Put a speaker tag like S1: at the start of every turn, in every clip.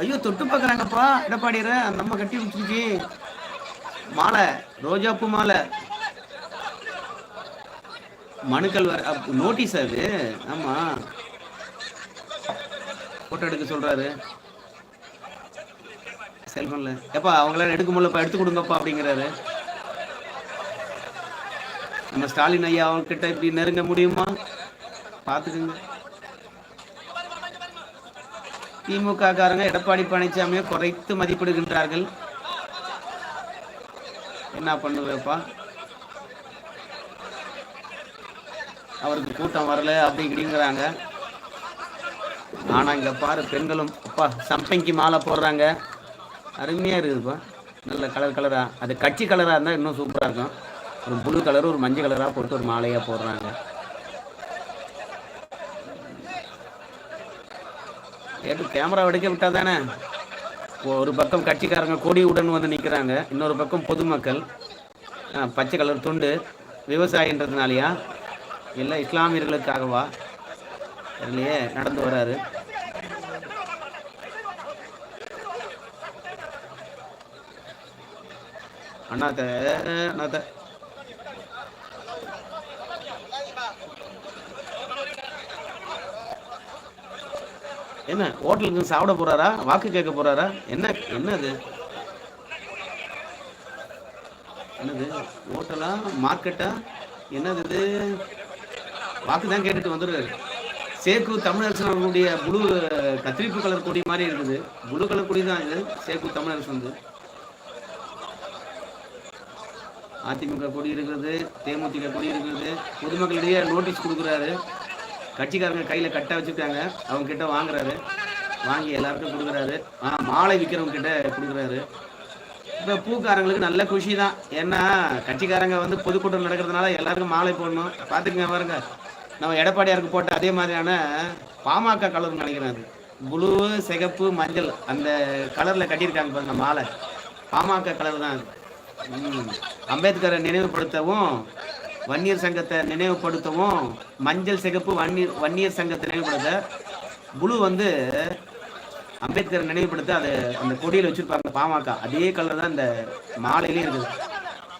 S1: ஐயோ தொட்டு பார்க்குறாங்கப்பா. எடப்பாடியார நம்ம கட்டி விட்டுருச்சு மாலை ரோஜாப்பூ மாலை. மனுக்கள் வர நோட்டீஸ் அது. ஆமா. போட்டோ எடுக்க சொல்றாரு. செல்போன்ல. எப்பா அவங்களால எடுக்க முடியலப்பா எடுத்து கொடுங்கப்பா அப்படிங்கிறாரு. நம்ம ஸ்டாலின் ஐயா அவங்க கிட்ட இப்படி நெருங்க முடியுமா? பாத்துக்குங்க திமுக காரங்க எடப்பாடி பழனிசாமியை குறைத்து மதிப்பிடுகின்றார்கள். என்ன பண்ணுவேப்பா? அவருக்கு கூட்டம் வரல அப்படி இப்படிங்கிறாங்க ஆனா இங்க பாரு பெண்களும் அப்பா சம்பங்கி மாலை போடுறாங்க. அருமையா இருக்குதுப்பா. நல்ல கலர் கலரா அது கட்சி கலரா இருந்தா இன்னும் சூப்பரா இருக்கும். ஒரு ப்ளூ கலர் ஒரு மஞ்சள் கலரா போட்டு ஒரு மாலையா போடுறாங்க. ஏட்டு கேமரா வெடிக்க விட்டா தானே ஒரு பக்கம் கட்சிக்காரங்க கொடி உடன் வந்து நிற்கிறாங்க இன்னொரு பக்கம் பொதுமக்கள். பச்சை கலர் துண்டு விவசாயின்றதுனாலயா? இல்லை இஸ்லாமியர்களுக்காகவா? இல்லையே நடந்து வராரு. அண்ணாத்த அண்ணாத்த. என்ன ஹோட்டலுக்கு சாப்பிட போறாரா? வாக்கு கேட்க போறாரா? என்ன என்னது? என்னது? ஹோட்டலா? மார்க்கெட்டா? என்னது இது? வாக்கு தான் கேட்டுட்டு வந்துடுறாரு. சேக்கு தமிழரசன் அவர்களுடைய புழு கத்திரிப்பு கலர் கொடி மாதிரி இருக்குது. புழு கலர் கொடி தான் இது. சேக்கு தமிழரசன் வந்து. அதிமுக கொடி இருக்கிறது தேமுதிக கொடி இருக்கிறது பொதுமக்களிடையே நோட்டீஸ் கொடுக்குறாரு. கட்சிக்காரங்க கையில கட்ட வச்சுருக்காங்க அவங்க கிட்ட வாங்குறாரு. வாங்கி எல்லாருக்கும் கொடுக்குறாரு. ஆ மாலை விற்கிறவங்க கிட்ட கொடுக்குறாரு. இப்போ பூக்காரங்களுக்கு நல்ல குஷி தான் ஏன்னா கட்சிக்காரங்க வந்து பொதுக்கூட்டம் நடக்கிறதுனால எல்லாருக்கும் மாலை போடணும். பார்த்துக்கங்க பாருங்க. நம்ம எடப்பாடியாருக்கு போட்ட அதே மாதிரியான பாமக கலர் நினைக்கிறேன் அது. ப்ளூ சிகப்பு மஞ்சள் அந்த கலரில் கட்டியிருக்காங்க பாருங்க மாலை. பாமக கலர் தான் அம்பேத்கரை நினைவுபடுத்தவும் வன்னியர் சங்கத்தை நினைவுபடுத்தவும் மஞ்சள் சிகப்பு வன்னியர் வன்னியர் சங்கத்தை நினைவுபடுத்த புழு வந்து அம்பேத்கரை நினைவுபடுத்த அது அந்த கொடியில் வச்சிருப்பாங்க பாமக. அதே கலர் தான் இந்த மாலையிலே இருக்குது.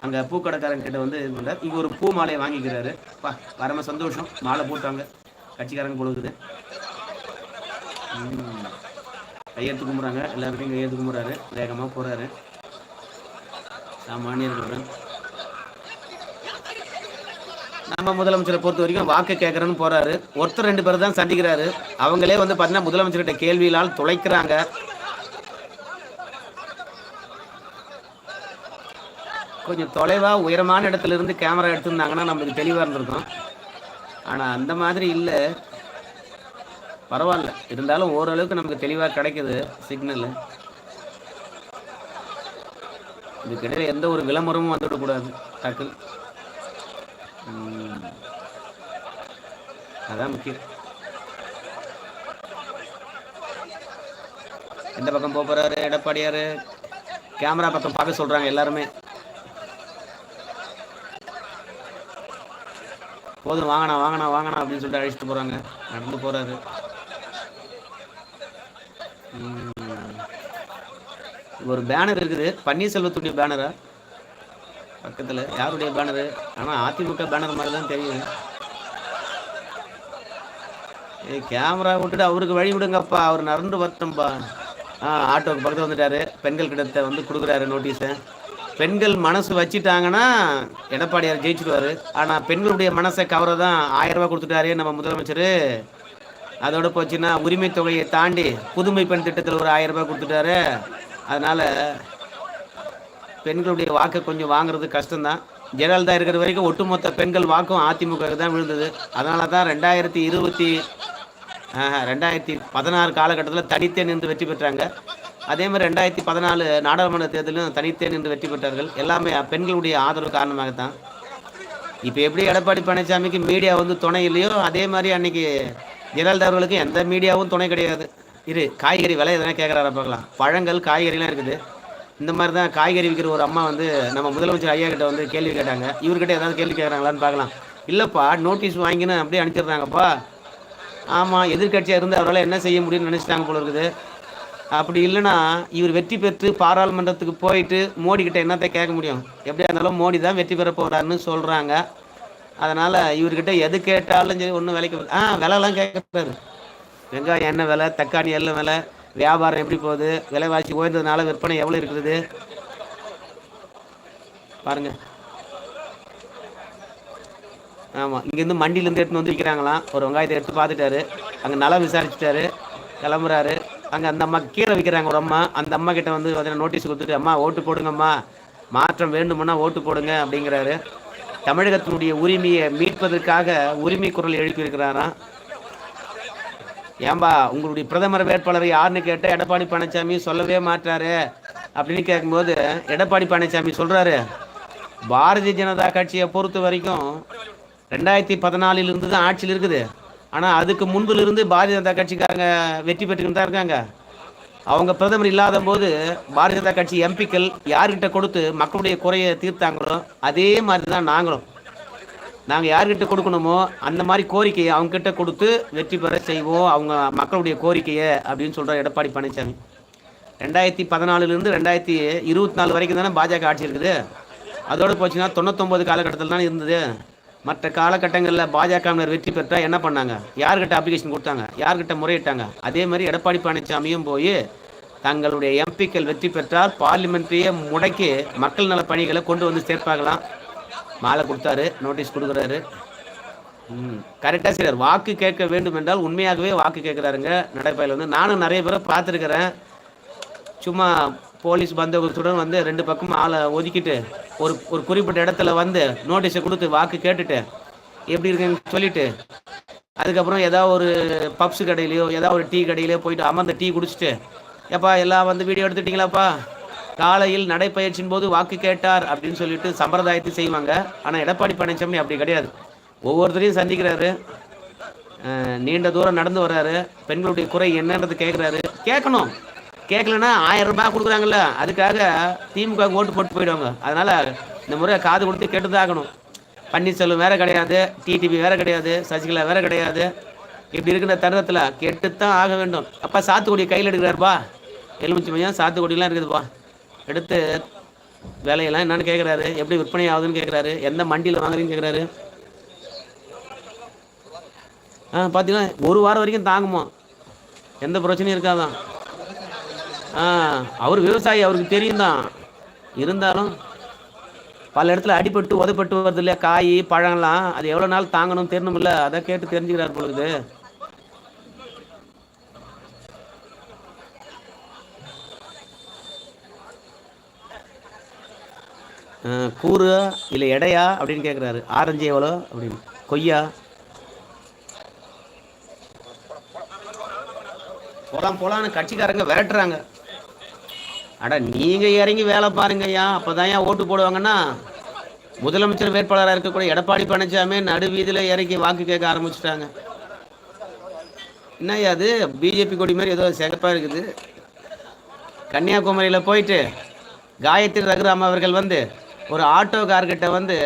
S1: அங்கே பூக்கடைக்காரங்க கிட்ட வந்து இது பண்றாரு இங்க ஒரு பூ மாலையை வாங்கிக்கிறாரு. பா பரம சந்தோஷம். மாலை போட்டாங்க. கட்சிக்காரங்க பொழுது கையெழுத்து கும்புறாங்க. எல்லாருக்கும் கையெழுத்து கும்புறாரு. வேகமாக போகிறாரு சாமானியர்களுடன் நம்ம முதலமைச்சரை பொறுத்த வரைக்கும் வாக்கு கேட்குறேன்னு போகிறாரு ஒருத்தர் ரெண்டு பேர் தான் சந்திக்கிறாரு. அவங்களே வந்து பார்த்தீங்கன்னா முதலமைச்சர்கிட்ட கேள்வியினால் துளைக்கிறாங்க. கொஞ்சம் தொலைவாக உயரமான இடத்துல இருந்து கேமரா எடுத்திருந்தாங்கன்னா நம்மளுக்கு தெளிவாக இருந்திருக்கும். ஆனால் அந்த மாதிரி இல்லை. பரவாயில்ல. இருந்தாலும் ஓரளவுக்கு நமக்கு தெளிவாக கிடைக்குது சிக்னல் இதுக்கிடையில் எந்த ஒரு விளம்பரமும் வந்துவிடக்கூடாது. டக்குன்னு அதான் முக்கியம். எந்த பக்கம் போக போறாரு எடப்பாடியாரு? கேமரா பக்கம் பார்க்க சொல்றாங்க எல்லாருமே. போதும் வாங்கண்ணா வாங்கண்ணா வாங்கண்ணா அப்படின்னு சொல்லிட்டு அழைச்சிட்டு போறாங்க. நடந்து போறாரு. ஒரு பேனர் இருக்குது. பன்னீர்செல்வத்துடைய பேனரா? பக்கத்தில் யாருடைய பேனரு ஆனால் அதிமுக பேனர் மாதிரி தான் தெரியும். ஏ கேமரா விட்டுட்டு அவருக்கு வழி விடுங்கப்பா. அவர் நடந்து வரட்டும்பா ஆ ஆட்டோக்கு பக்கத்தில் வந்துட்டாரு. பெண்கள் கிட்டத்தை வந்து கொடுக்குறாரு நோட்டீஸை பெண்கள் மனசு வச்சுட்டாங்கன்னா எடப்பாடியார் ஜெயிச்சிடுவாரு ஆனால் பெண்களுடைய மனசை கவர தான் ஆயிரம் கொடுத்துட்டாரே கொடுத்துட்டாரு நம்ம முதலமைச்சர். அதோட போச்சுன்னா உரிமை தொகையை தாண்டி புதுமை பெண் திட்டத்தில் ஒரு ஆயிரம் ரூபாய் கொடுத்துட்டாரு. அதனால் பெண்களுடைய வாக்கை கொஞ்சம் வாங்குறது கஷ்டம்தான். ஜெயலலிதா இருக்கிற வரைக்கும் ஒட்டுமொத்த பெண்கள் வாக்கும் அதிமுக தான் விழுந்தது. அதனால தான் ரெண்டாயிரத்தி இருபத்தி ரெண்டாயிரத்தி பதினாறு காலகட்டத்தில் தனித்தே நின்று வெற்றி பெற்றாங்க. அதே மாதிரி ரெண்டாயிரத்தி பதினாலு நாடாளுமன்ற தேர்தலிலும் தனித்தே நின்று வெற்றி பெற்றார்கள். எல்லாமே பெண்களுடைய ஆதரவு காரணமாகத்தான். இப்போ எப்படி எடப்பாடி பழனிசாமிக்கு மீடியா வந்து துணை இல்லையோ அதே மாதிரி அன்னைக்கு ஜெயலலிதா அவர்களுக்கு எந்த மீடியாவும் துணை கிடையாது. இரு காய்கறி விலை எதனா கேட்குறாரு பார்க்கலாம். பழங்கள் காய்கறிலாம் இருக்குது. இந்த மாதிரி தான் காய்கறி விற்கிற ஒரு அம்மா வந்து நம்ம முதலமைச்சர் ஐயா கிட்ட வந்து கேள்வி கேட்டாங்க. இவர்கிட்ட ஏதாவது கேள்வி கேட்குறாங்களான்னு பார்க்கலாம். இல்லைப்பா நோட்டீஸ் வாங்கினு அப்படியே அனுப்பிச்சிடுறாங்கப்பா. ஆமாம் எதிர்கட்சியாக இருந்து அவரால் என்ன செய்ய முடியும்னு நினச்சிட்டாங்க போல இருக்குது. அப்படி இல்லைன்னா இவர் வெற்றி பெற்று பாராளுமன்றத்துக்கு போயிட்டு மோடி கிட்ட என்னத்தை கேட்க முடியும்? எப்படியா இருந்தாலும் மோடி தான் வெற்றி பெற போகிறாருன்னு சொல்கிறாங்க அதனால் இவர்கிட்ட எது கேட்டாலும் சரி ஒன்றும் விலைக்கு ஆ விலைலாம் கேட்குறாரு வெங்காயம் என்ன விலை தக்காளி எல்லாம் விலை வியாபாரம் எப்படி போகுது? விலைவாசி உயர்ந்ததுனால விற்பனை எவ்வளோ இருக்கிறது பாருங்க. ஆமாம் இங்கேருந்து மண்டியிலேருந்து எடுத்துன்னு வந்து விற்கிறாங்களாம் ஒரு வெங்காயத்தை எடுத்து பார்த்துட்டாரு. அங்கே நல்லா விசாரிச்சுட்டாரு. கிளம்புறாரு. அங்கே அந்த அம்மா கீழே விற்கிறாங்க ஒரு அம்மா. அந்த அம்மா கிட்ட வந்து பார்த்தீங்கன்னா நோட்டீஸ் கொடுத்துட்டு அம்மா ஓட்டு போடுங்கம்மா. மாற்றம் வேண்டுமுன்னா ஓட்டு போடுங்க அப்படிங்கிறாரு. தமிழகத்தினுடைய உரிமையை மீட்பதற்காக உரிமை குரல் எழுப்பியிருக்கிறாராம். ஏம்பா உங்களுடைய பிரதமர் வேட்பாளர் யாருன்னு கேட்டால் எடப்பாடி பழனிசாமி சொல்லவே மாட்டாரு. அப்படின்னு கேட்கும்போது எடப்பாடி பழனிசாமி சொல்கிறாரு பாரதிய ஜனதா கட்சியை பொறுத்த வரைக்கும் ரெண்டாயிரத்தி பதினாலிலிருந்து தான் ஆட்சியில் இருக்குது. ஆனால் அதுக்கு முன்பிலிருந்து பாரதிய ஜனதா கட்சிக்காரங்க வெற்றி பெற்றுக்கிட்டு தான் இருக்காங்க. அவங்க பிரதமர் இல்லாத போது பாரதிய ஜனதா கட்சி எம்பிக்கள் யார்கிட்ட கொடுத்து மக்களுடைய குறையை தீர்த்தாங்களோ அதே மாதிரி தான் நாங்களும். நாங்கள் யார்கிட்ட கொடுக்கணுமோ அந்த மாதிரி கோரிக்கையை அவங்ககிட்ட கொடுத்து வெற்றி பெற செய்வோம். அவங்க மக்களுடைய கோரிக்கையை அப்படின்னு சொல்கிறார் எடப்பாடி பழனிசாமி ரெண்டாயிரத்தி பதினாலுலேருந்து ரெண்டாயிரத்தி இருபத்தி நாலு வரைக்கும் தானே பாஜக ஆட்சி இருக்குது. அதோடு போச்சுன்னா தொண்ணூத்தொம்பது காலகட்டத்தில் தான் இருந்தது. மற்ற காலகட்டங்களில் பாஜகவினர் வெற்றி பெற்றால் என்ன பண்ணாங்க? யார்கிட்ட அப்ளிகேஷன் கொடுத்தாங்க? யார்கிட்ட முறையிட்டாங்க? அதே மாதிரி எடப்பாடி பழனிசாமியும் போய் தங்களுடைய எம்பிக்கள் வெற்றி பெற்றால் பார்லிமெண்ட்ரியை முடக்கி மக்கள் நல பணிகளை கொண்டு வந்து சேர்ப்பாங்களாம் மாலை கொடுத்தாரு நோட்டீஸ் கொடுக்குறாரு. ம் கரெக்டாக சரி வாக்கு கேட்க வேண்டும் என்றால் உண்மையாகவே வாக்கு கேட்குறாருங்க. நடைப்பயில வந்து நானும் நிறைய பேரை பார்த்துருக்குறேன். சும்மா போலீஸ் பந்தோபஸ்துடன் வந்து ரெண்டு பக்கமும் ஆளை ஒதுக்கிட்டு ஒரு ஒரு குறிப்பிட்ட இடத்துல வந்து நோட்டீஸை கொடுத்து வாக்கு கேட்டுட்டு எப்படி இருக்குன்னு சொல்லிட்டு அதுக்கப்புறம் ஏதாவது ஒரு பப்ஸ் கடையிலையோ ஏதாவது ஒரு டீ கடையிலையோ போயிட்டு அமர்ந்து டீ குடிச்சிட்டு ஏப்பா எல்லாம் வந்து வீடியோ எடுத்துட்டிங்களாப்பா? காலையில் நடைப்பயிற்சியின் போது வாக்கு கேட்டார் அப்படின்னு சொல்லிட்டு சம்பிரதாயத்தை செய்வாங்க. ஆனால் எடப்பாடி பழனிசாமி அப்படி கிடையாது. ஒவ்வொருத்தரையும் சந்திக்கிறாரு. நீண்ட தூரம் நடந்து வர்றாரு. பெண்களுடைய குறை என்னன்றது கேட்குறாரு கேட்கணும். கேட்கலன்னா ஆயிரம் ரூபாய் கொடுக்குறாங்கல்ல. அதுக்காக திமுக ஓட்டு போட்டு போயிடுவாங்க. அதனால இந்த முறை காது கொடுத்து கேட்டுதான் ஆகணும் பன்னீர்செல்வம் வேற கிடையாது. டிடிவி வேற கிடையாது. சசிகலா வேற கிடையாது. இப்படி இருக்கிற தருணத்தில் கேட்டுத்தான் ஆக வேண்டும். அப்பா சாத்துக்குடி கையில் எடுக்கிறாருப்பா எலுமிச்சி மையம் சாத்துக்குடிலாம் இருக்குதுப்பா எடுத்து வேலையெல்லாம் என்னன்னு கேட்குறாரு எப்படி விற்பனை ஆகுதுன்னு கேட்குறாரு எந்த மண்டியில் வாங்குறீங்கன்னு கேட்குறாரு ஆ பார்த்தீங்கன்னா ஒரு வாரம் வரைக்கும் தாங்குமா? எந்த பிரச்சனையும் இருக்காதான் ஆ அவர் விவசாயி அவருக்கு தெரியும் தான். இருந்தாலும் பல இடத்துல அடிபட்டு உதப்பட்டு வருது இல்லையா? காய் பழம்லாம் அது எவ்வளோ நாள் தாங்கணும் தெரியணும்ல? அதை கேட்டு தெரிஞ்சுக்கிறார் பொழுது கூறு இல்லை எடையா அப்படின்னு கேட்குறாரு ஆரஞ்சு எவ்வளோ அப்படின்னு. கொய்யா. போலாம் போலான்னு கட்சிக்காரங்க விரட்டுறாங்க. அட நீங்கள் இறங்கி வேலை பாருங்கய்யா. அப்போ தான் ஏன் ஓட்டு போடுவாங்கன்னா முதலமைச்சர் வேட்பாளராக இருக்கக்கூடிய எடப்பாடி பழனிசாமி நடு வீதியில் இறங்கி வாக்கு கேட்க ஆரம்பிச்சிட்டாங்க. என்னய்யா அது? பிஜேபி கொடி மாதிரி ஏதோ சிறப்பாக இருக்குது. கன்னியாகுமரியில் போயிட்டு காயத்ரி ரகுராம் அவர்கள் வந்து ஒரு ஆட்டோக்கார்கிட்ட வந்து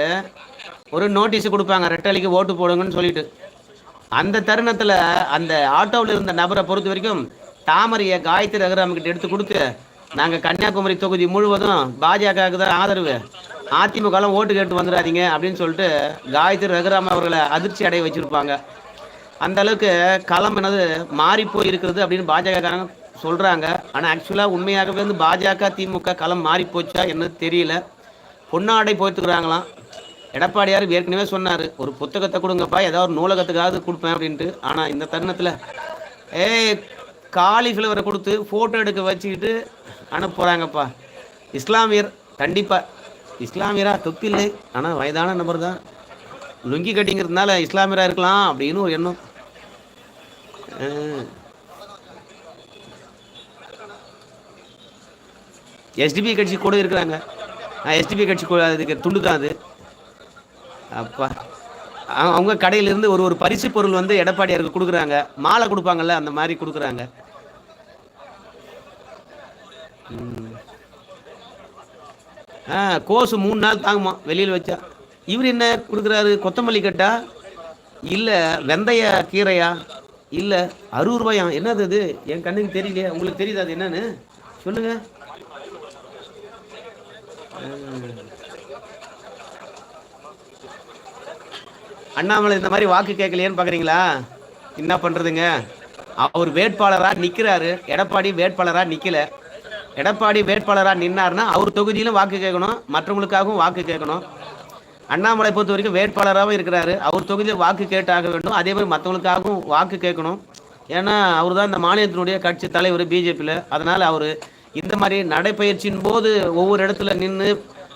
S1: ஒரு நோட்டீஸ் கொடுப்பாங்க ரெட்டலிக்கு ஓட்டு போடுங்கன்னு சொல்லிட்டு. அந்த தருணத்தில் அந்த ஆட்டோவில் இருந்த நபரை பொறுத்த வரைக்கும் தாமரையை காயத்ரி ரகுராம் கிட்ட எடுத்து கொடுத்து நாங்கள் கன்னியாகுமரி தொகுதி முழுவதும் பாஜகவுக்கு தான் ஆதரவு. அதிமுகலாம் ஓட்டு கேட்டு வந்துடாதீங்க அப்படின்னு சொல்லிட்டு காயத்ரி ரகுராம் அவர்களை அதிர்ச்சி அடைய வச்சுருப்பாங்க. அந்த அளவுக்கு களம் என்னது மாறி போய் இருக்கிறது அப்படின்னு பாஜகக்காரங்க சொல்கிறாங்க ஆனால் ஆக்சுவலாக உண்மையாகவே வந்து பாஜக திமுக களம் மாறி போச்சா என்னது தெரியல. பொன்னாடை போய்த்துக்கிறாங்களாம் எடப்பாடியார் ஏற்கனவே சொன்னார் ஒரு புத்தகத்தை கொடுங்கப்பா ஏதாவது ஒரு நூலகத்துக்காவது கொடுப்பேன் அப்படின்ட்டு. ஆனால் இந்த தருணத்தில் ஏய் காலிஃப்ளவரை கொடுத்து ஃபோட்டோ எடுக்க வச்சுக்கிட்டு அனுப்புகிறாங்கப்பா இஸ்லாமியர் கண்டிப்பாக இஸ்லாமியராக தொப்பில்லை. ஆனால் வயதான நபர் தான் லுங்கி கட்டிங்கிறதுனால இஸ்லாமியராக இருக்கலாம் அப்படின்னு ஒரு எண்ணம். எஸ்டிபி கட்சி கூட இருக்கிறாங்க. எஸ்டிபி கட்சி அதுக்கு துண்டு தான் அது. அப்பா. அவங்க- கடையிலிருந்து ஒரு ஒரு பரிசு பொருள் வந்து எடப்பாடியாருக்கு கொடுக்குறாங்க. மாலை கொடுப்பாங்கல்ல அந்த மாதிரி கொடுக்குறாங்க. ஆ கோசு மூணு நாள் தாங்குமா வெளியில் வச்சா. இவர் என்ன கொடுக்குறாரு கொத்தமல்லி கட்டா? இல்லை வெந்தய கீரையா? இல்லை அறுபது ரூபாயா? என்னது அது? என் கண்ணுக்கு தெரியலையே. உங்களுக்கு தெரியுது அது என்னன்னு? சொல்லுங்கள் அண்ணாமலை இந்த மாதிரி வாக்கு கேட்கலையேன்னு பார்க்குறீங்களா? என்ன பண்ணுறதுங்க அவர் வேட்பாளராக நிற்கிறாரு எடப்பாடி வேட்பாளராக நிற்கல எடப்பாடி வேட்பாளராக நின்னார்னா அவர் தொகுதியிலும் வாக்கு கேட்கணும் மற்றவங்களுக்காகவும் வாக்கு கேட்கணும். அண்ணாமலை பொறுத்த வரைக்கும் வேட்பாளராகவும் இருக்கிறாரு. அவர் தொகுதியில் வாக்கு கேட்டாக வேண்டும். அதே மாதிரி மற்றவங்களுக்காகவும் வாக்கு கேட்கணும். ஏன்னா அவர் தான் இந்த மாநிலத்தினுடைய கட்சி தலைவர் பிஜேபியில். அதனால் அவர் இந்த மாதிரி நடைப்பயிற்சியின் போது ஒவ்வொரு இடத்துல நின்று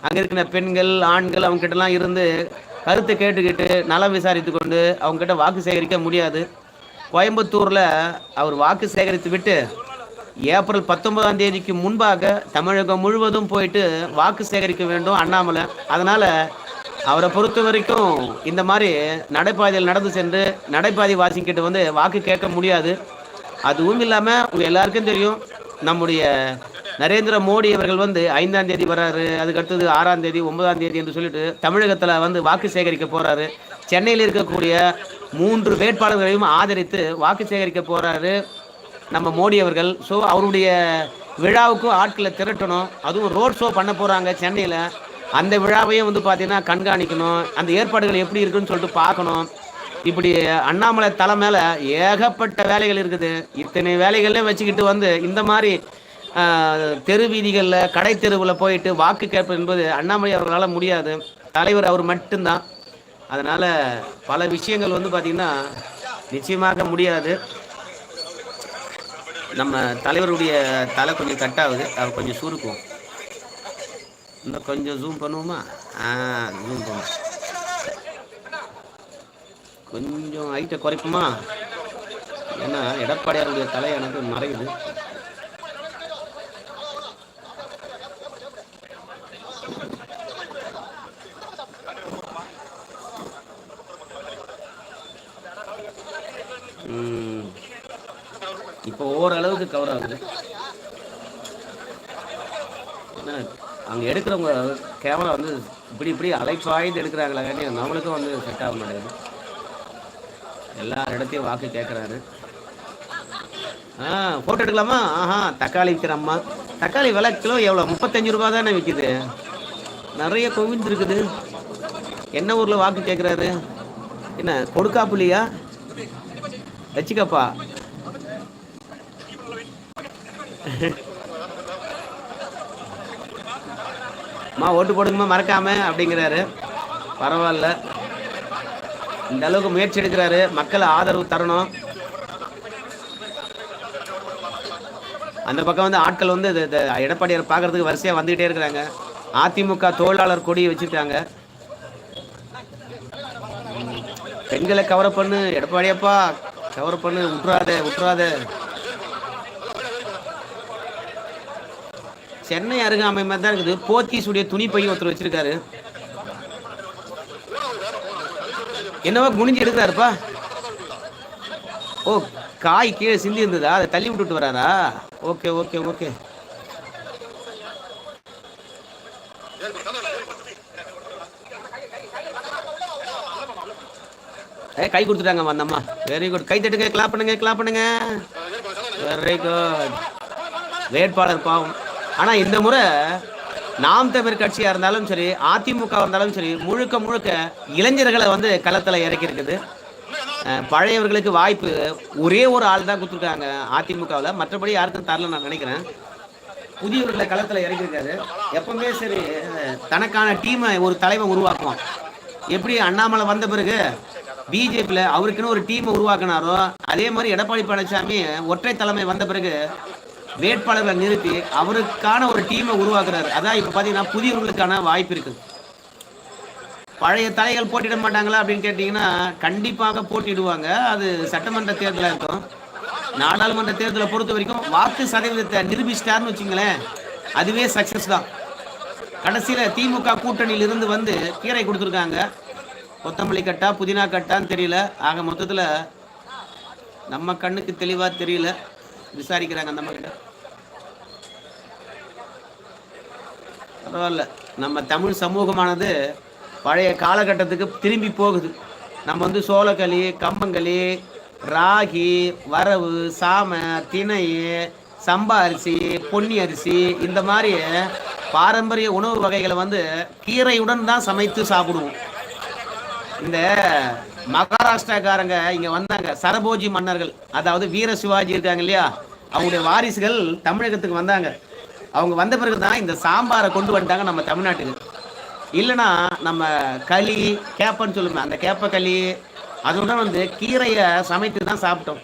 S1: அங்கே இருக்கிற பெண்கள் ஆண்கள் அவங்ககிட்டலாம் இருந்து கருத்தை கேட்டுக்கிட்டு நலம் விசாரித்து கொண்டு அவங்ககிட்ட வாக்கு சேகரிக்க முடியாது. கோயம்புத்தூரில் அவர் வாக்கு சேகரித்து விட்டு ஏப்ரல் பத்தொன்பதாம் தேதிக்கு முன்பாக தமிழகம் முழுவதும் போயிட்டு வாக்கு சேகரிக்க வேண்டும் அண்ணாமலை. அதனால் அவரை பொறுத்த வரைக்கும் இந்த மாதிரி நடைபாதையில் நடந்து சென்று நடைபாதை வாசிக்கிட்ட வந்து வாக்கு கேட்க முடியாது. அதுவும் இல்லாமல் எல்லாருக்கும் தெரியும் நம்முடைய நரேந்திர மோடி அவர்கள் வந்து ஐந்தாம் தேதி வராரு அதுக்கு அடுத்தது ஆறாம் தேதி ஒன்பதாம் தேதி என்று சொல்லிட்டு தமிழகத்தில் வந்து வாக்கு சேகரிக்க போறாரு. சென்னையில் இருக்கக்கூடிய மூன்று வேட்பாளர்களையும் ஆதரித்து வாக்கு சேகரிக்க போறாரு நம்ம மோடி அவர்கள். ஸோ அவருடைய விழாவுக்கும் ஆட்களை திரட்டணும். அதுவும் ரோட் ஷோ பண்ண போகிறாங்க சென்னையில். அந்த விழாவையும் வந்து பார்த்தீங்கன்னா கண்காணிக்கணும். அந்த ஏற்பாடுகள் எப்படி இருக்குன்னு சொல்லிட்டு பார்க்கணும். இப்படி அண்ணாமலை தலை மேலே ஏகப்பட்ட வேலைகள் இருக்குது. இத்தனை வேலைகள்லையும் வச்சுக்கிட்டு வந்து இந்த மாதிரி தெரு வீதிகளில் கடை தெருவில் போயிட்டு வாக்கு கேட்பது என்பது அண்ணாமலை அவர்களால் முடியாது. தலைவர் அவர் மட்டும்தான். அதனால் பல விஷயங்கள் வந்து பார்த்திங்கன்னா நிச்சயமாக முடியாது. நம்ம தலைவருடைய தலை கொஞ்சம் கட் ஆகுது. அவர் கொஞ்சம் சுருக்கும் இன்னும் கொஞ்சம் ஜூம் பண்ணுவோமா? ஆ ஜூம் பண்ணுவோம். கொஞ்சம் ஹைட்டை குறைப்போமா? ஏன்னா எடப்பாடியாருடைய தலை எனக்கு மறையுது. இப்போ ஓரளவுக்கு கவர் ஆகுது. அங்கே எடுக்கிறவங்க கேமரா வந்து இப்படி இப்படி அலைப்பாய்ந்து எடுக்கிறாங்களாக்காண்டி நம்மளுக்கும் வந்து செட் ஆக மாட்டேங்குது. எல்லா இடத்தையும் வாக்கு கேட்குறாரு ஆ ஃபோட்டோ எடுக்கலாமா? ஆஹா தக்காளி விற்கிற அம்மா. தக்காளி விலை கிலோ எவ்வளோ? முப்பத்தஞ்சு ரூபா தானே விற்கிது நிறைய குவிந்து இருக்குது என்ன ஊரில் வாக்கு கேட்குறாரு என்ன கொடுக்காப்புலியா? வச்சுக்கப்பா. அம்மா ஓட்டு போடுங்கம்மா மறக்காம அப்படிங்கிறாரு. பரவாயில்ல. இந்த அளவுக்கு முயற்சி எடுக்கிறாரு. மக்கள் ஆதரவு தரணும். அந்த பக்கம் வந்து ஆட்கள் வந்து எடப்பாடியார் பார்க்கறதுக்கு வரிசையா வந்துகிட்டே இருக்கிறாங்க. அதிமுக தொழிலாளர் கொடியை வச்சிருக்காங்க. பெண்களை கவர பண்ணு எடப்பாடியப்பா கவர பண்ணு விட்டுறாத விட்டுறாத சென்னை அருகாமை மாதிரி தான் இருக்குது. போத்தீஸுடைய துணி பையன் ஒருத்தர் வச்சிருக்காரு. என்னவோ குனிஞ்சு எடுக்கிறாருப்பா ஓ காய் கீழே சிந்தி இருந்ததா? அதை தள்ளி விட்டுட்டு வராரா ஓகே ஓகே ஓகே. ஏ கை கொடுத்துட்டாங்க அந்த அம்மா. வெரி குட் கை தட்டுங்க கிளாப் பண்ணுங்க கிளாப் பண்ணுங்க. வெரி குட் வேட்பாளர் பாவம். ஆனா இந்த முறை நாம் தமிழ் கட்சியா இருந்தாலும் சரி அதிமுக இருந்தாலும் சரி முழுக்க முழுக்க இளைஞர்களை வந்து களத்துல இறக்கி இருக்குது பழையவர்களுக்கு வாய்ப்பு ஒரே ஒரு ஆள் தான் கொடுத்துருக்காங்க அதிமுகவில். மற்றபடி யாருக்கும் தரல நான் நினைக்கிறேன். புதியவர்களை களத்துல இறக்கியிருக்காரு. எப்பவுமே சரி தனக்கான டீமை ஒரு தலைவன் உருவாக்குவான். எப்படி அண்ணாமலை வந்த பிறகு பிஜேபியில் அவருக்குன்னு ஒரு டீமை உருவாக்குனாரோ அதே மாதிரி எடப்பாடி பழனிசாமி ஒற்றை தலைமை வந்த பிறகு வேட்பாளர்களை நிறுத்தி அவருக்கான ஒரு டீமை உருவாக்குறாரு. அதான் இப்போ பார்த்தீங்கன்னா புதியவர்களுக்கான வாய்ப்பு இருக்குது. பழைய தலைகள் போட்டிட மாட்டாங்களா அப்படின்னு கேட்டிங்கன்னா கண்டிப்பாக போட்டிடுவாங்க அது சட்டமன்ற தேர்தலாக இருக்கும். நாடாளுமன்ற தேர்தலை பொறுத்த வரைக்கும் வாக்கு சதவீதத்தை நிரூபிச்சிட்டாருன்னு வச்சுங்களேன் அதுவே சக்ஸஸ் தான். கடைசியில் திமுக கூட்டணியில் இருந்து வந்து கீரை கொடுத்துருக்காங்க. கொத்தமல்லி கட்டா புதினா கட்டான்னு தெரியல. ஆக மொத்தத்தில் நம்ம கண்ணுக்கு தெளிவாக தெரியல. விசாரிக்கிறாங்க அந்த மாதிரி பரவாயில்ல. நம்ம தமிழ் சமூகமானது பழைய காலகட்டத்துக்கு திரும்பி போகுது. நம்ம வந்து சோளக்களி கம்பங்களி ராகி வரவு சாமை திணை சம்பா அரிசி பொன்னி அரிசி இந்த மாதிரி பாரம்பரிய உணவு வகைகளை வந்து கீரையுடன் தான் சமைத்து சாப்பிடுவோம். இந்த மகாராஷ்டிராக்காரங்க இங்கே வந்தாங்க சரபோஜி மன்னர்கள். அதாவது வீர சிவாஜி இருக்காங்க இல்லையா? அவங்களுடைய வாரிசுகள் தமிழகத்துக்கு வந்தாங்க. அவங்க வந்த பிறகு தான் இந்த சாம்பாரை கொண்டு வந்துட்டாங்க நம்ம தமிழ்நாட்டுக்கு. இல்லைன்னா நம்ம களி கேப்பன்னு சொல்லுவேன் அந்த கேப்ப களி அதோட வந்து கீரையை சமைத்து தான் சாப்பிட்டோம்.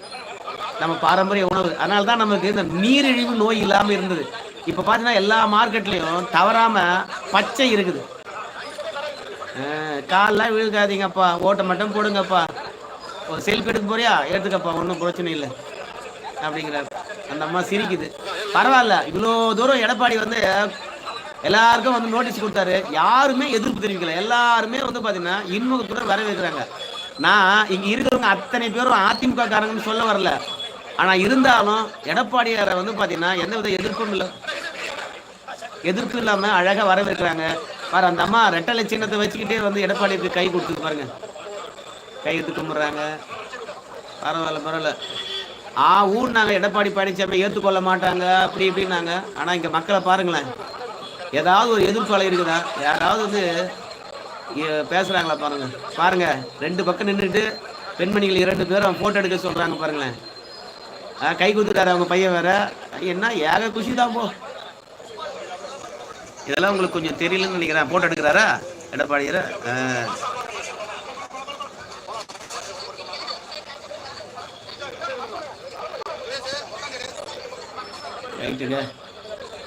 S1: நம்ம பாரம்பரிய உணவு. அதனால தான் நமக்கு இந்த நீரிழிவு நோய் இல்லாமல் இருந்தது. இப்போ பார்த்தீங்கன்னா எல்லா மார்க்கெட்லேயும் தவறாமல் பச்சை இருக்குது. கால்லாம் விழுக்காதீங்கப்பா ஓட்டை மட்டும் போடுங்கப்பா. ஒரு செல்ஃபி எடுக்க போறியா? எடுத்துக்கப்பா ஒன்றும் பிரச்சனை இல்லை. அப்படிங்கிறார். அந்த அம்மா சிரிக்குது. பரவாயில்ல. இவ்வளோ தூரம் எடப்பாடி வந்து எல்லாருக்கும் வந்து நோட்டீஸ் கொடுத்தாரு. யாருமே எதிர்ப்பு தெரிவிக்கல. எல்லாருமே வந்து பார்த்தீங்கன்னா இன்முகத்துடன் வரவேற்கிறாங்க. நான் இங்கே இருக்கிறவங்க அத்தனை பேரும் அதிமுக காரங்கன்னு சொல்ல வரல. ஆனால் இருந்தாலும் எடப்பாடியாரை வந்து பார்த்தீங்கன்னா எந்த வித எதிர்ப்பும் இல்லை. எதிர்ப்பு அழகாக வர வரவேற்கிறாங்க. பாரு அந்த அம்மா ரெட்டலை சின்னத்தை வச்சுக்கிட்டே வந்து எடப்பாடிக்கு கை கொடுத்து பாருங்க. கை எடுத்து கும்பிட்றாங்க. பரவாயில்ல பரவாயில்ல. ஆ ஊர் நாங்கள் எடப்பாடி பழனிசாமி ஏற்றுக்கொள்ள மாட்டாங்க அப்படி இப்படின்னாங்க. ஆனால் இங்கே மக்களை பாருங்களேன். ஏதாவது ஒரு எதிர்ப்பு இருக்குதா யாராவது வந்து பேசுகிறாங்களா பாருங்கள் பாருங்கள் ரெண்டு பக்கம் நின்றுட்டு பெண்மணிகள் இரண்டு பேரும் ஃபோட்டோ எடுக்க சொல்கிறாங்க பாருங்களேன். ஆ, கை கொடுத்துட்டாரு அவங்க பையன் வேற. என்ன ஏக குஷி தான் போ. இதெல்லாம் உங்களுக்கு கொஞ்சம் தெரியலன்னு நினைக்கிறேன். ஃபோட்டோ எடுக்கிறாரா? எடப்பாடியார? ரைட்டுங்க.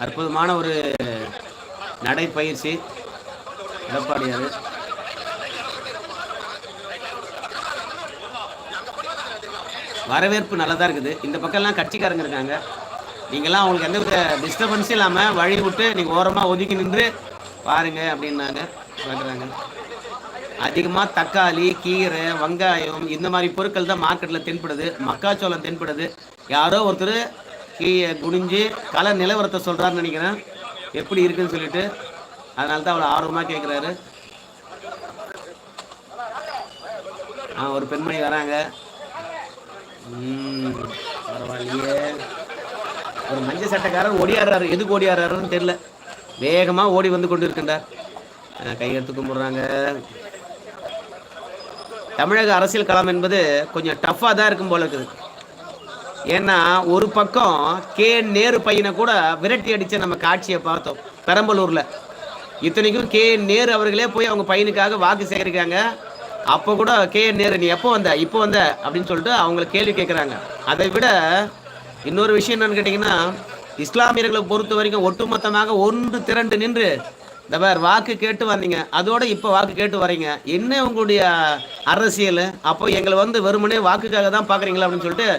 S1: அற்புதமான ஒரு நடைப்பயிற்சி. எடப்பாடியார். வரவேற்பு நல்லதாக இருக்குது. இந்த பக்கம்லாம் கட்சிக்காரங்க இருக்காங்க. நீங்களாம் அவங்களுக்கு எந்த வித டிஸ்டர்பன்ஸும் இல்லாமல் வழி விட்டு நீங்கள் ஓரமாக ஒதுக்கி நின்று பாருங்க அப்படின்னாங்க. பார்க்குறாங்க அதிகமாக தக்காளி கீரை வெங்காயம் இந்த மாதிரி பொருட்கள் தான் மார்க்கெட்டில் தென்படுது. மக்காச்சோளம் தென்படுது. யாரோ ஒருத்தர் கீழே குனிஞ்சு கல நிலவரத்தை சொல்கிறாருன்னு நினைக்கிறேன். எப்படி இருக்குன்னு சொல்லிட்டு அதனால தான் அவ்வளோ ஆர்வமாக கேட்குறாரு ஆ ஒரு பெண்மணி வராங்க. பரவாயில்லையே. ஒரு மஞ்சள் சட்டைக்காரர் ஓடியாடுறாரு. எதுக்கு ஓடியாடுறாருன்னு தெரில வேகமாக ஓடி வந்து கொண்டு இருக்கின்றார். அஹ் கையெடுத்து கும்பிட்றாங்க. தமிழக அரசியல் களம் என்பது கொஞ்சம் டஃப்பாக தான் இருக்கும் போல இருக்குது. ஏன்னா ஒரு பக்கம் கே நேரு பையனை கூட விரட்டி அடித்த நம்ம காட்சியை பார்த்தோம் பெரம்பலூரில். இத்தனைக்கும் கே நேரு அவர்களே போய் அவங்க பையனுக்காக வாக்கு சேகரிக்கிறாங்க. அப்போ கூட கே நேரு நீ எப்போ வந்த? இப்போ வந்த? அப்படின்னு சொல்லிட்டு அவங்கள கேள்வி கேட்குறாங்க. அதை விட இன்னொரு விஷயம் என்னன்னு கேட்டிங்கன்னா இஸ்லாமியர்களை பொறுத்த வரைக்கும் ஒட்டுமொத்தமாக ஒன்று திரண்டு நின்று இந்த பேர் வாக்கு கேட்டு வந்தீங்க. அதோட இப்போ வாக்கு கேட்டு வரீங்க. என்ன உங்களுடைய அரசியல்? அப்போ எங்களை வந்து வெறுமனே வாக்குக்காக தான் பார்க்குறீங்களா அப்படின்னு சொல்லிட்டு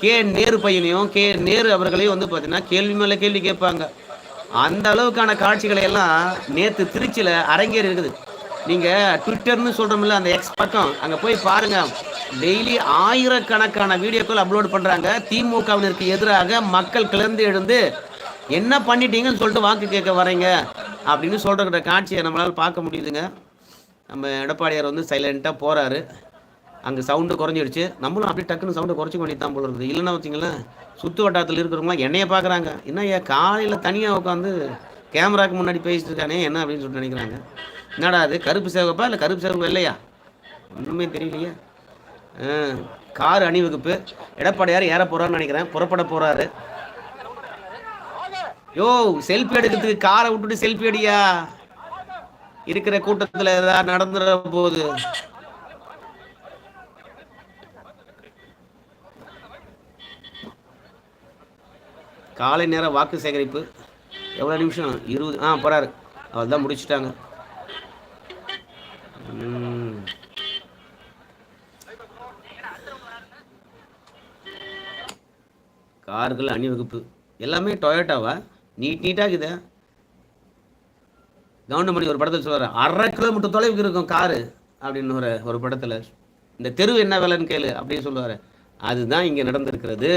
S1: கே நேரு பையனையும் கே நேரு அவர்களையும் வந்து பார்த்தீங்கன்னா கேள்வி மேலே கேள்வி கேட்பாங்க. அந்த அளவுக்கான காட்சிகளை எல்லாம் நேற்று திருச்சியில் அரங்கேறி இருக்குது. நீங்கள் ட்விட்டர்னு சொல்கிறோம்ல அந்த எக்ஸ் பக்கம் அங்கே போய் பாருங்கள் டெய்லி ஆயிரக்கணக்கான வீடியோக்கள் அப்லோட் பண்ணுறாங்க திமுகவினருக்கு எதிராக மக்கள் கிளர்ந்து எழுந்து என்ன பண்ணிட்டீங்கன்னு சொல்லிட்டு வாக்கு கேட்க வரீங்க? அப்படின்னு சொல்கிற காட்சியை நம்மளால் பார்க்க முடியுதுங்க. நம்ம எடப்பாடியார் வந்து சைலண்ட்டாக போகிறாரு அங்கே சவுண்டு குறைஞ்சிடுச்சு. நம்மளும் அப்படியே டக்குன்னு சவுண்டை குறைச்சி பண்ணித்தான் தான் போல இருக்குது. இல்லைன்னா வச்சிங்களேன் சுற்று வட்டாரத்தில் இருக்கிறவங்களாம் என்னைய பார்க்குறாங்க என்ன ஏன் காலையில் தனியாக உட்காந்து கேமராக்கு முன்னாடி பேசிட்டு இருக்கானே என்ன அப்படின்னு சொல்லிட்டு நினைக்கிறாங்க. என்னடா அது கருப்பு சேவகப்பா இல்லை கருப்பு சேவகம் இல்லையா ஒன்றுமே தெரியலையே. ஆ, கார் அணிவகுப்பு. எடப்பாடியார் ஏற போகிறான்னு நினைக்கிறேன். புறப்பட போகிறாரு யோ செல்ஃபி எடுக்கிறதுக்கு காரை விட்டுட்டு செல்ஃபி அடியா? இருக்கிற கூட்டத்தில் ஏதாவது நடந்துட போகுது காலை நேரம் வாக்கு சேகரிப்பு. எவ்வளோ நிமிஷம்? இருபது ஆ போகிறாரு அவர் தான் முடிச்சிட்டாங்க கார்கள் அணிவகுப்பு. எல்லாமே டொயோட்டாவா? நீட் நீட்டாக இருக்குதே. கவுண்டமணி ஒரு படத்தில் சொல்கிறார் அரை கிலோமீட்டர் தொலைவுக்கு இருக்கும் காரு அப்படின்னு ஒரு ஒரு படத்தில். இந்த தெரு என்ன விலைன்னு கேளு அப்படின்னு சொல்லுவார். அதுதான் இங்கே நடந்திருக்கிறது.